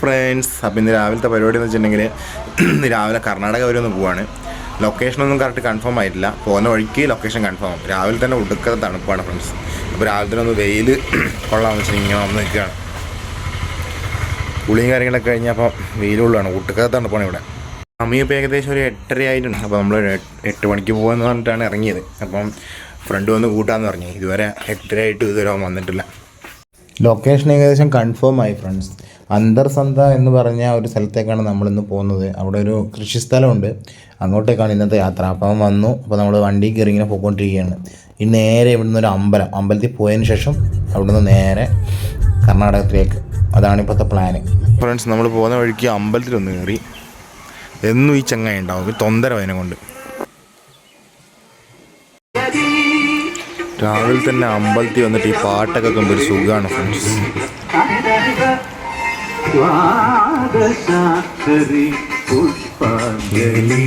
Friends അപ്പം ഇന്ന് രാവിലത്തെ പരിപാടി എന്ന് വെച്ചിട്ടുണ്ടെങ്കിൽ രാവിലെ കർണാടക വരെ ഒന്ന് പോവാണ്. ലൊക്കേഷനൊന്നും കറക്റ്റ് കൺഫേം ആയിട്ടില്ല. പോകുന്ന വഴിക്ക് ലൊക്കേഷൻ കൺഫേം ആവും. രാവിലെ തന്നെ ഒടുക്കത്തെ തണുപ്പാണ് ഫ്രണ്ട്സ് അപ്പോൾ രാവിലെ തന്നെ ഒന്ന് വെയിൽ കൊള്ളാമെന്ന് വെച്ചാൽ ഇങ്ങനെ വന്ന് നിൽക്കുകയാണ്. കുളിയും കാര്യങ്ങളൊക്കെ കഴിഞ്ഞാൽ അപ്പോൾ വെയിലുള്ളതാണ് ഒടുക്കത്തെ തണുപ്പാണ് ഇവിടെ. സമയം ഇപ്പോൾ ഏകദേശം ഒരു എട്ടര ആയിട്ടുണ്ട്. അപ്പോൾ നമ്മൾ എട്ട് മണിക്ക് പോകാമെന്ന് പറഞ്ഞിട്ടാണ് ഇറങ്ങിയത്. അപ്പം ഫ്രണ്ട് വന്ന് കൂട്ടാമെന്ന് പറഞ്ഞു. ഇതുവരെ എട്ടര ആയിട്ട് ഇതുവരെ വന്നിട്ടില്ല. ലൊക്കേഷൻ ഏകദേശം കൺഫേം ആയി ഫ്രണ്ട്സ് അന്തർസന്ത എന്ന് പറഞ്ഞ ഒരു സ്ഥലത്തേക്കാണ് നമ്മളിന്ന് പോകുന്നത്. അവിടെ ഒരു കൃഷിസ്ഥലമുണ്ട് അങ്ങോട്ടേക്കാണ് ഇന്നത്തെ യാത്ര. അപ്പം വന്നു. അപ്പോൾ നമ്മൾ വണ്ടി കയറി ഇങ്ങനെ പോയിക്കൊണ്ടിരിക്കുകയാണ്. ഇനി നേരെ ഇവിടുന്ന് ഒരു അമ്പലം. അമ്പലത്തിൽ പോയതിന് ശേഷം അവിടുന്ന് നേരെ കർണാടകത്തിലേക്ക്. അതാണ് ഇപ്പോഴത്തെ പ്ലാന് ഫ്രണ്ട്സ് നമ്മൾ പോകുന്ന വഴിക്ക് അമ്പലത്തിലൊന്ന് കയറി. എന്നും ഈ ചങ്ങായി ഉണ്ടാവും. ഒരു തൊന്തര അതിനെ കൊണ്ട്. രാവിലെ തന്നെ അമ്പലത്തിൽ വന്നിട്ട് ഈ പാട്ടൊക്കെ കേൾക്കുമ്പോൾ ഒരു സുഖമാണ് ഫ്രണ്ട്സ് ദ്വാദശാക്ഷരി പുഷ്പാഞ്ജലി.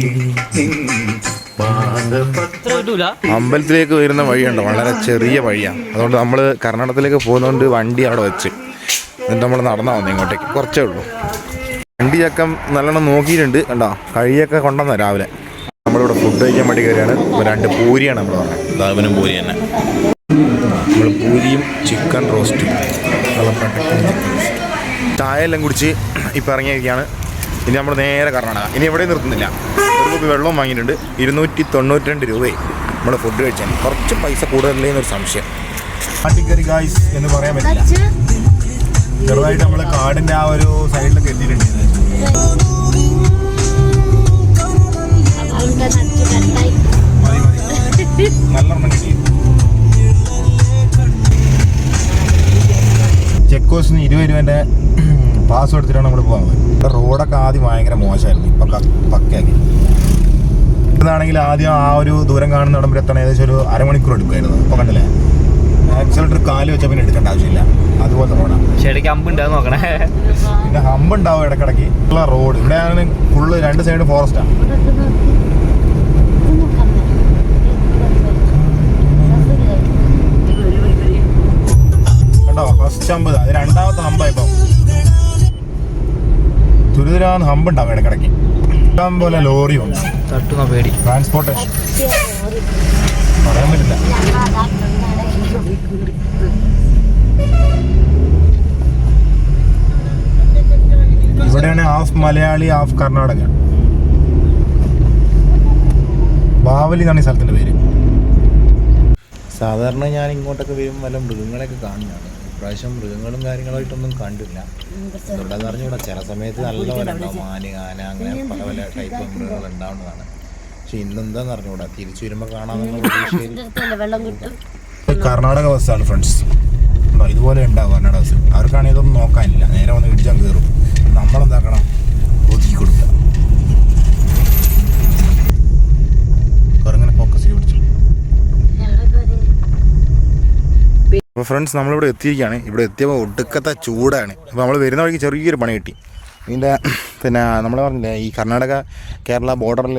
അമ്പലത്തിലേക്ക് വരുന്ന വഴിയുണ്ട്. വളരെ ചെറിയ വഴിയാണ്. അതുകൊണ്ട് നമ്മൾ കർണാടകത്തിലേക്ക് പോകുന്നതുകൊണ്ട് വണ്ടി അവിടെ വെച്ച്. എന്നിട്ട് നമ്മൾ നടന്നാൽ വന്നു ഇങ്ങോട്ടേക്ക്. കുറച്ചേ ഉള്ളൂ. വണ്ടി ചക്കം നല്ലോണം നോക്കിയിട്ടുണ്ട്. കണ്ടോ? കഴിയൊക്കെ കൊണ്ടുവന്ന രാവിലെ. നമ്മളിവിടെ ഫുഡ് കഴിക്കാൻ വേണ്ടി കയറിയാണ്. രണ്ട് പൂരിയാണ് നമ്മൾ പറഞ്ഞത്. ദാവനും പൂരി തന്നെ. നമ്മൾ പൂരിയും ചിക്കൻ റോസ്റ്റും ചായ എല്ലാം കുടിച്ച് ഇപ്പോൾ ഇറങ്ങിയിരിക്കുകയാണ്. ഇനി നമ്മൾ നേരെ കർണാടക. ഇനി എവിടെയും നിർത്തുന്നില്ല. ഒരു കുപ്പി വെള്ളവും വാങ്ങിയിട്ടുണ്ട്. ഇരുന്നൂറ്റി തൊണ്ണൂറ്റി രണ്ട് രൂപയെ നമ്മൾ ഫുഡ് കഴിച്ചാൽ കുറച്ച് പൈസ കൂടുതലേ എന്നൊരു സംശയം. കാട്ടിക്കറി ഗായ്സ് എന്ന് പറയാൻ പറ്റില്ല. ചെറുതായിട്ട് നമ്മൾ കാടിന്റെ ആ ഒരു സൈഡിലൊക്കെ എത്തിയിട്ടുണ്ട്. നല്ല കിട്ടി. ചെക്ക് പോസ്റ്റിന് ഇരുപത് രൂപേന്റെ പാസ് എടുത്തിട്ടാണ് നമ്മൾ പോകുന്നത് ഇപ്പം റോഡൊക്കെ ആദ്യം ഭയങ്കര മോശമായിരുന്നു. ഇപ്പം പക്കയാക്കി. ഇതാണെങ്കിൽ ആദ്യം ആ ഒരു ദൂരം കാണുന്ന ഇടം വരെ എത്തണം. ഏകദേശം ഒരു അരമണിക്കൂർ എടുക്കുമായിരുന്നു. അപ്പോൾ കണ്ടില്ലേ? ആക്സിലേറ്റർ കാൽ വെച്ചാൽ പിന്നെ എടുക്കേണ്ട ആവശ്യമില്ല. അതുപോലത്തെ റോഡാണ് ചെടിക്ക് അമ്പ് ഉണ്ടാവും നോക്കണേ. പിന്നെ ഹമ്പ് ഉണ്ടാവും ഇടക്കിടയ്ക്ക് ഉള്ള റോഡ് ഇവിടെയാണ് ഫുള്ള് രണ്ട് സൈഡ് ഫോറസ്റ്റാണ് തുരിതരാന്ന് ഹമ്പ് ഉണ്ടാവും ഇടക്കിടയ്ക്ക് ഇഷ്ടം പോലെ ലോറി ഉണ്ട്. പേടി. ട്രാൻസ്പോർട്ടേഷൻ പറയാൻ പറ്റില്ല. ഇവിടെയാണ് ഹാഫ് മലയാളി ഹാഫ് കർണാടക. ബാവലി എന്നാണ് ഈ സ്ഥലത്തിന്റെ പേര്. സാധാരണ ഞാൻ ഇങ്ങോട്ടൊക്കെ വരുമ്പോൾ വല്ല മൃഗങ്ങളെയൊക്കെ കാണുന്നതാണ്. ഇപ്രാവശ്യം മൃഗങ്ങളും കാര്യങ്ങളായിട്ടൊന്നും കണ്ടില്ല എന്താണെന്ന് അറിഞ്ഞൂടാ ചില സമയത്ത് നല്ല പോലെ ഉണ്ടാവും മാന് ആന അങ്ങനെ പല പല ടൈപ്പ് മൃഗങ്ങൾ ഉണ്ടാവുന്നതാണ്. പക്ഷെ ഇന്നെന്താന്ന് പറഞ്ഞുകൂടാ തിരിച്ചു വരുമ്പോൾ കാണാമെന്നുള്ള പ്രതീക്ഷയിൽ കർണാടക ബസ്സാണ് ഫ്രണ്ട്സ്. ഇതുപോലെ ഉണ്ടാവും കർണാടക ബസ്. അവർക്കാണെങ്കിൽ ഇതൊന്നും നോക്കാനില്ല. നേരെ വന്ന് ഇടിച്ചാൽ കയറും. നമ്മളെന്താക്കണം? ഒതുക്കി കൊടുക്കുക. കുറങ്ങനെ ഫോക്കസ് ചെയ്ത് പിടിച്ചു. അപ്പോൾ ഫ്രണ്ട്സ് നമ്മളിവിടെ എത്തിയിരിക്കുകയാണ്. ഇവിടെ എത്തിയപ്പോൾ ഒടുക്കത്തെ ചൂടാണ്. അപ്പോൾ നമ്മൾ വരുന്ന വഴിക്ക് ചെറിയൊരു പണി കിട്ടി. ഇതിന്റെ പിന്നെ നമ്മൾ പറഞ്ഞില്ലേ ഈ കർണാടക കേരള ബോർഡറിൽ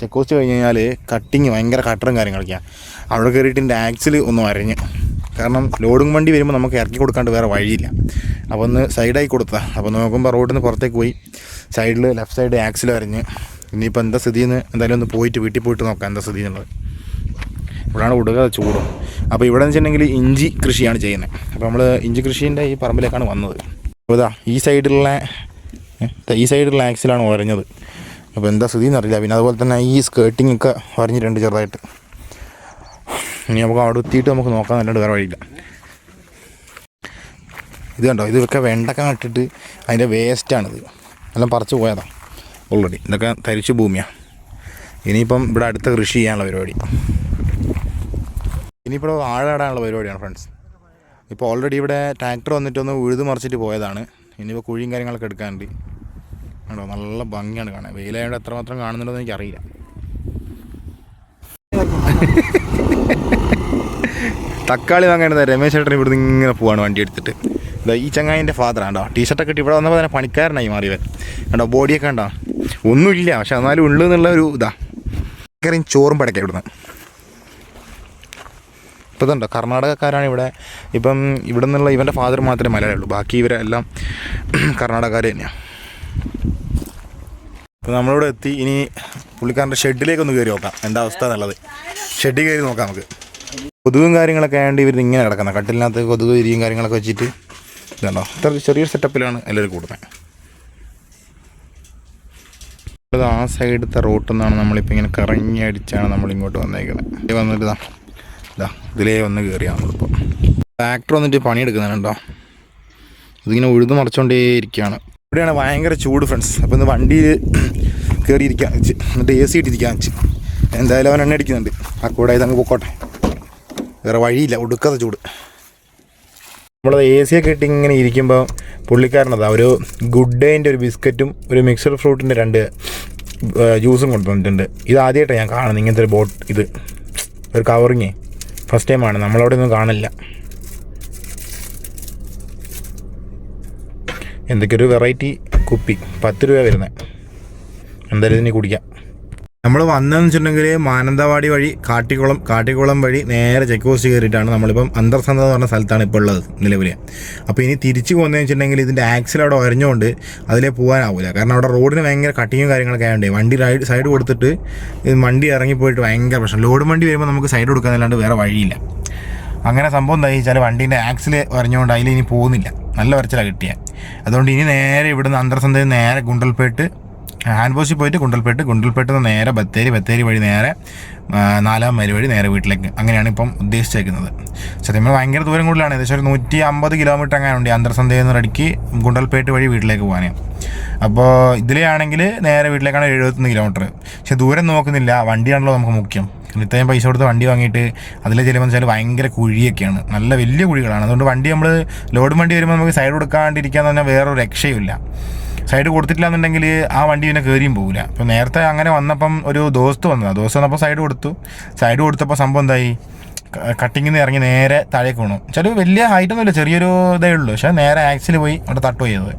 ചെക്ക് പോസ്റ്റ് കഴിഞ്ഞ് കഴിഞ്ഞാൽ കട്ടിങ് ഭയങ്കര കട്ടറും കാര്യങ്ങളൊക്കെയാണ് അവിടെ കയറിയിട്ട് എന്റെ ആക്സിൽ ഒന്ന് അരഞ്ഞു കാരണം ലോഡിങ് വണ്ടി വരുമ്പോൾ നമുക്ക് ഇറക്കി കൊടുക്കാണ്ട് വേറെ വഴിയില്ല. അപ്പോൾ ഒന്ന് സൈഡായി കൊടുത്താൽ അപ്പോൾ നോക്കുമ്പോൾ റോഡിൽ നിന്ന് പുറത്തേക്ക് പോയി. സൈഡിൽ ലെഫ്റ്റ് സൈഡ് ആക്സിൽ അരഞ്ഞ് ഇനിയിപ്പോൾ എന്താ സ്ഥിതിയെന്ന് എന്തായാലും ഒന്ന് പോയിട്ട് വീട്ടിൽ പോയിട്ട് നോക്കാം എന്താ സ്ഥിതി എന്നുള്ളത്. ഇവിടെയാണ് ഉടുക ചൂടും. അപ്പോൾ ഇവിടെ എന്ന് വെച്ചിട്ടുണ്ടെങ്കിൽ ഇഞ്ചി കൃഷിയാണ് ചെയ്യുന്നത്. അപ്പോൾ നമ്മൾ ഇഞ്ചി കൃഷീന്റെ ഈ പറമ്പിലേക്കാണ് വന്നത്. അപ്പോൾ ഇതാ ഈ സൈഡിലുള്ള ഈ സൈഡിലുള്ള ആക്സിലാണ് ഉരഞ്ഞത്. അപ്പോൾ എന്താ സ്ഥിതി എന്നറിയില്ല പിന്നെ അതുപോലെ തന്നെ ഈ സ്കേർട്ടിംഗ് ഒക്കെ വരഞ്ഞിട്ടുണ്ട് ചെറുതായിട്ട്. ഇനി നമുക്ക് അവിടെ എത്തിയിട്ട് നമുക്ക് നോക്കാൻ നല്ലത് വേറെ വഴിയില്ല. ഇത് കണ്ടോ? ഇതൊക്കെ വെണ്ടക്ക നട്ടിട്ട് അതിന്റെ വേസ്റ്റാണിത് എല്ലാം പറിച്ചു പോയതാണ് ഓൾറെഡി ഇതൊക്കെ തരിച്ചു ഭൂമിയാണ് ഇനിയിപ്പം ഇവിടെ അടുത്ത കൃഷി ചെയ്യാനുള്ള പരിപാടി. ഇനിയിപ്പോൾ ആഴാടാനുള്ള പരിപാടിയാണ് ഫ്രണ്ട്സ് ഇപ്പോൾ ഓൾറെഡി ഇവിടെ ട്രാക്ടർ വന്നിട്ടൊന്ന് ഉഴുത് മറിച്ചിട്ട് പോയതാണ്. ഇനിയിപ്പോൾ കുഴിയും കാര്യങ്ങളൊക്കെ എടുക്കാനുണ്ട്. ആണോ നല്ല ഭംഗിയാണ് കാണാൻ. വെയിലായതുകൊണ്ട് എത്രമാത്രം കാണുന്നുണ്ടെന്ന് എനിക്കറിയില്ല. തക്കാളി വാങ്ങേണ്ടത് രമേശ് ചേട്ടൻ ഇവിടുന്ന് ഇങ്ങനെ പോവാണ് വണ്ടി എടുത്തിട്ട്. ഇതാ ഈ ചങ്ങായിന്റെ ഫാദർ ആണ്ടോ ടീഷർട്ടൊക്കെ ഇട്ട് ഇവിടെ വന്നപ്പോൾ തന്നെ പണിക്കാരനായി മാറിയവൻ കണ്ടോ ബോഡിയൊക്കെ കണ്ടോ. ഒന്നുമില്ല പക്ഷെ എന്നാലും ഉള്ളു എന്നുള്ള ഒരു ഇതാ. ചോറും പടക്കാം ഇവിടുന്ന്. ഇപ്പോൾ ഇതുണ്ട് കർണാടകക്കാരാണ് ഇവിടെ. ഇപ്പം ഇവിടെ നിന്നുള്ള ഇവന്റെ ഫാദർ മാത്രമേ മലയാളമുള്ളൂ ബാക്കി ഇവരെല്ലാം കർണാടകക്കാർ തന്നെയാണ് അപ്പോൾ നമ്മളിവിടെ എത്തി. ഇനി പുള്ളിക്കാരന്റെ ഷെഡിലേക്ക് ഒന്ന് കയറി നോക്കാം. എന്താ അവസ്ഥ എന്നുള്ളത്. ഷെഡിൽ കയറി നോക്കാം നമുക്ക്. കൊതുകും കാര്യങ്ങളൊക്കെ ആയതുകൊണ്ട് ഇവർ ഇങ്ങനെ കിടക്കുന്നത് കട്ടിലിനകത്ത് കൊതുക് ഇരിയും കാര്യങ്ങളൊക്കെ വെച്ചിട്ട് ഇതുണ്ടോ ഇത്ര ചെറിയൊരു സെറ്റപ്പിലാണ് എല്ലാവരും കൂടുന്നത് ആ സൈഡത്തെ റോട്ടിൽ നിന്നാണ് നമ്മളിപ്പോൾ ഇങ്ങനെ കറങ്ങി അടിച്ചാണ് നമ്മളിങ്ങോട്ട് വന്നേക്കുന്നത് വന്നിട്ട് ഇതാ ഇതാ ഇതിലേ വന്ന് കയറിയാണ് നമ്മളിപ്പോൾ ട്രാക്ടർ വന്നിട്ട് പണിയെടുക്കുന്നുണ്ടോ ഇതിങ്ങനെ ഉഴുത് മറിച്ചുകൊണ്ടേ ഇരിക്കുകയാണ്. ഇവിടെയാണ് ഭയങ്കര ചൂട് ഫ്രണ്ട്സ് അപ്പോൾ ഇന്ന് വണ്ടിയിൽ കയറിയിരിക്കാൻ വെച്ച് എന്നിട്ട് എ സി ഇട്ടിരിക്കാൻ വെച്ച് എന്തായാലും അവൻ എണ്ണ അടിക്കുന്നുണ്ട്. ആ കൂടെ ഇതങ്ങ് പൊക്കോട്ടെ. വേറെ വഴിയില്ല ഒടുക്കാതെ ചൂട്. നമ്മളത് എ സി ഒക്കെ ഇട്ട് ഇങ്ങനെ ഇരിക്കുമ്പോൾ പുള്ളിക്കാരനതാ ഒരു ഗുഡ് ഡേന്റെ ഒരു ബിസ്ക്കറ്റും ഒരു മിക്സഡ് ഫ്രൂട്ടിന്റെ രണ്ട് ജ്യൂസും കൊണ്ടുവന്നിട്ടുണ്ട്. ഇത് ആദ്യമായിട്ടാണ് ഞാൻ കാണുന്നത് ഇങ്ങനത്തെ ഒരു ബോട്ട് ഇത്. ഒരു കവറിങ്ങേ ഫസ്റ്റ് ടൈമാണ് നമ്മളവിടെ ഒന്നും കാണില്ല. എന്തൊക്കെയൊരു വെറൈറ്റി കുപ്പി. പത്ത് രൂപ വരുന്നത് എന്തായാലും ഇതിന് കുടിക്കാം. നമ്മൾ വന്നതെന്ന് വെച്ചിട്ടുണ്ടെങ്കിൽ മാനന്തവാടി വഴി കാട്ടിക്കുളം കാട്ടിക്കുളം വഴി നേരെ ചെക്ക് പോസ്റ്റ് കയറിയിട്ടാണ് നമ്മളിപ്പം അന്തർസന്ധ എന്ന് പറഞ്ഞ സ്ഥലത്താണ് ഇപ്പോൾ ഉള്ളത് നിലവിൽ അപ്പോൾ ഇനി തിരിച്ചു പോകുന്നതെന്ന് വെച്ചിട്ടുണ്ടെങ്കിൽ ഇതിന്റെ ആക്സിൽ അവിടെ ഒരഞ്ഞുകൊണ്ട് അതിലേ പോകാനാവില്ല കാരണം അവിടെ റോഡിന് ഭയങ്കര കട്ടിങ്ങും കാര്യങ്ങളൊക്കെ ആയതുകൊണ്ട് വണ്ടി റൈഡ് സൈഡ് കൊടുത്തിട്ട് വണ്ടി ഇറങ്ങിപ്പോയിട്ട് ഭയങ്കര പ്രശ്നം. ലോഡ് വണ്ടി വരുമ്പോൾ നമുക്ക് സൈഡ് കൊടുക്കാനല്ലാണ്ട് വേറെ വഴിയില്ല. അങ്ങനെ സംഭവം എന്താ വെച്ചാൽ വണ്ടീന്റെ ആക്സിൽ ഒരഞ്ഞുകൊണ്ട് അതിൽ ഇനി പോകുന്നില്ല. നല്ല വരച്ചിലാണ് കിട്ടിയത് അതുകൊണ്ട് ഇനി നേരെ ഇവിടുന്ന് അന്തർസന്ധയിൽ നേരെ ഗുണ്ടൽപേട്ട് ഹാൻഡ് പോസ്റ്റിൽ പോയിട്ട് കുണ്ടൽപ്പേട്ട് കുണ്ടൽപ്പേട്ട് നിന്ന് നേരെ ബത്തേരി ബത്തേരി വഴി നേരെ നാലാം മൈൽ വഴി നേരെ വീട്ടിലേക്ക്. അങ്ങനെയാണ് ഇപ്പം ഉദ്ദേശിച്ചേക്കുന്നത്. സത്യം ഭയങ്കര ദൂരം കൂടുതലാണ്. ഏകദേശം ഒരു നൂറ്റി അമ്പത് കിലോമീറ്റർ അങ്ങനെ ഉണ്ട് അന്തർസന്ധയിൽ നിന്ന് ഇടയ്ക്ക് ഗുണ്ടൽപേട്ട് വഴി വീട്ടിലേക്ക് പോകാൻ അപ്പോൾ ഇതിലാണെങ്കിൽ നേരെ വീട്ടിലേക്കാണ് എഴുപത്തൊന്ന് കിലോമീറ്റർ. പക്ഷെ ദൂരം നോക്കുന്നില്ല. വണ്ടിയാണല്ലോ നമുക്ക് മുഖ്യം. ഇത്രയും പൈസ കൊടുത്ത് വണ്ടി വാങ്ങിയിട്ട് അതിൽ ചെല്ലുമ്പോൾ വെച്ചാൽ ഭയങ്കര കുഴിയൊക്കെയാണ്. നല്ല വലിയ കുഴികളാണ്. അതുകൊണ്ട് വണ്ടി നമ്മൾ ലോഡ് വണ്ടി വരുമ്പോൾ നമുക്ക് സൈഡ് കൊടുക്കാണ്ടിരിക്കാന്ന് പറഞ്ഞാൽ വേറൊരു രക്ഷയുമില്ല. സൈഡ് കൊടുത്തിട്ടില്ല ആ വണ്ടി പിന്നെ കയറിയും പോകില്ല അപ്പോൾ നേരത്തെ അങ്ങനെ വന്നപ്പം ഒരു ദോസ്ത് വന്നതാണ് ദോസ്ത് വന്നപ്പോൾ സൈഡ് കൊടുത്തു. സൈഡ് കൊടുത്തപ്പോൾ സംഭവം എന്തായി? കട്ടിങ്ങിൽ നിന്ന് ഇറങ്ങി നേരെ താഴേക്ക് വീണു. ചില വലിയ ഹൈറ്റ് ഒന്നുമില്ല ചെറിയൊരു ഇതേ ഉള്ളൂ. പക്ഷേ നേരെ ആക്സിൽ പോയി അവിടെ തട്ടു ചെയ്തത്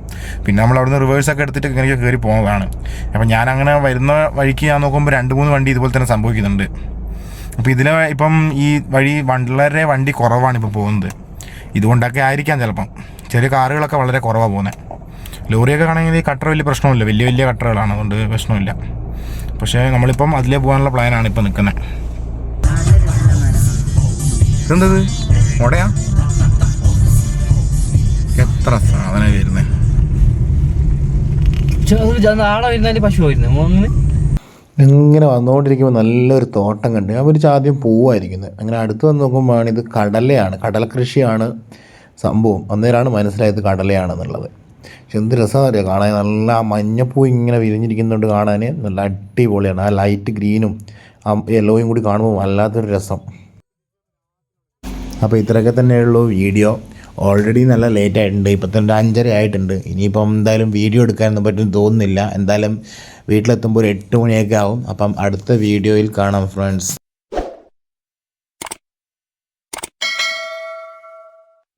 പിന്നെ നമ്മൾ അവിടുന്ന് റിവേഴ്സൊക്കെ എടുത്തിട്ട് ഇങ്ങനെ കയറി പോകുന്നതാണ് അപ്പം ഞാൻ അങ്ങനെ വരുന്ന വഴിക്ക് ഞാൻ നോക്കുമ്പോൾ രണ്ട് മൂന്ന് വണ്ടി ഇതുപോലെ തന്നെ സംഭവിക്കുന്നുണ്ട്. അപ്പോൾ ഇതിലെ ഇപ്പം ഈ വഴി വളരെ വണ്ടി കുറവാണ് ഇപ്പോൾ പോകുന്നത്. ഇതുകൊണ്ടൊക്കെ ആയിരിക്കാം ചിലപ്പം. ചെറിയ കാറുകളൊക്കെ വളരെ കുറവാണ് പോകുന്നത്. ലോറിയൊക്കെ ആണെങ്കിൽ കട്ടർ വലിയ പ്രശ്നമില്ല. വലിയ വലിയ കട്ടറുകളാണ്. അതുകൊണ്ട് പ്രശ്നമില്ല. പക്ഷേ നമ്മളിപ്പം അതിലേ പോകാനുള്ള പ്ലാനാണ് ഇപ്പം നിൽക്കുന്നത്. ഇതെന്തത്? മുടയാ? എത്ര സാധനം വരുന്നത് ഇങ്ങനെ വന്നുകൊണ്ടിരിക്കുമ്പോൾ നല്ലൊരു തോട്ടം കണ്ട്. ഞാൻ ചാദ്യം ആദ്യം പൂവായിരിക്കുന്നത് അങ്ങനെ അടുത്ത് വന്ന് നോക്കുമ്പോഴാണ് ഇത് കടലയാണ്. കടൽ കൃഷിയാണ് സംഭവം. അന്നേരമാണ് മനസ്സിലായത് കടലയാണെന്നുള്ളത്. പക്ഷെ എന്ത് രസമാണ് കാണാൻ നല്ല മഞ്ഞപ്പൂ ഇങ്ങനെ വിരിഞ്ഞിരിക്കുന്നുണ്ട് കാണാൻ. നല്ല അടിപൊളിയാണ്. ആ ലൈറ്റ് ഗ്രീനും ആ യെല്ലോയും കൂടി കാണുമ്പോൾ വല്ലാത്തൊരു രസം. അപ്പോൾ ഇത്രയൊക്കെ തന്നെയുള്ളൂ വീഡിയോ. ഓൾറെഡി നല്ല ലേറ്റ് ആയിട്ടുണ്ട്. ഇപ്പം തന്നെ അഞ്ചര ആയിട്ടുണ്ട്. ഇനിയിപ്പം എന്തായാലും വീഡിയോ എടുക്കാനൊന്നും പറ്റും തോന്നുന്നില്ല. എന്തായാലും വീട്ടിലെത്തുമ്പോൾ ഒരു എട്ട് മണിയൊക്കെ ആവും. അപ്പം അടുത്ത വീഡിയോയിൽ കാണാം ഫ്രണ്ട്സ്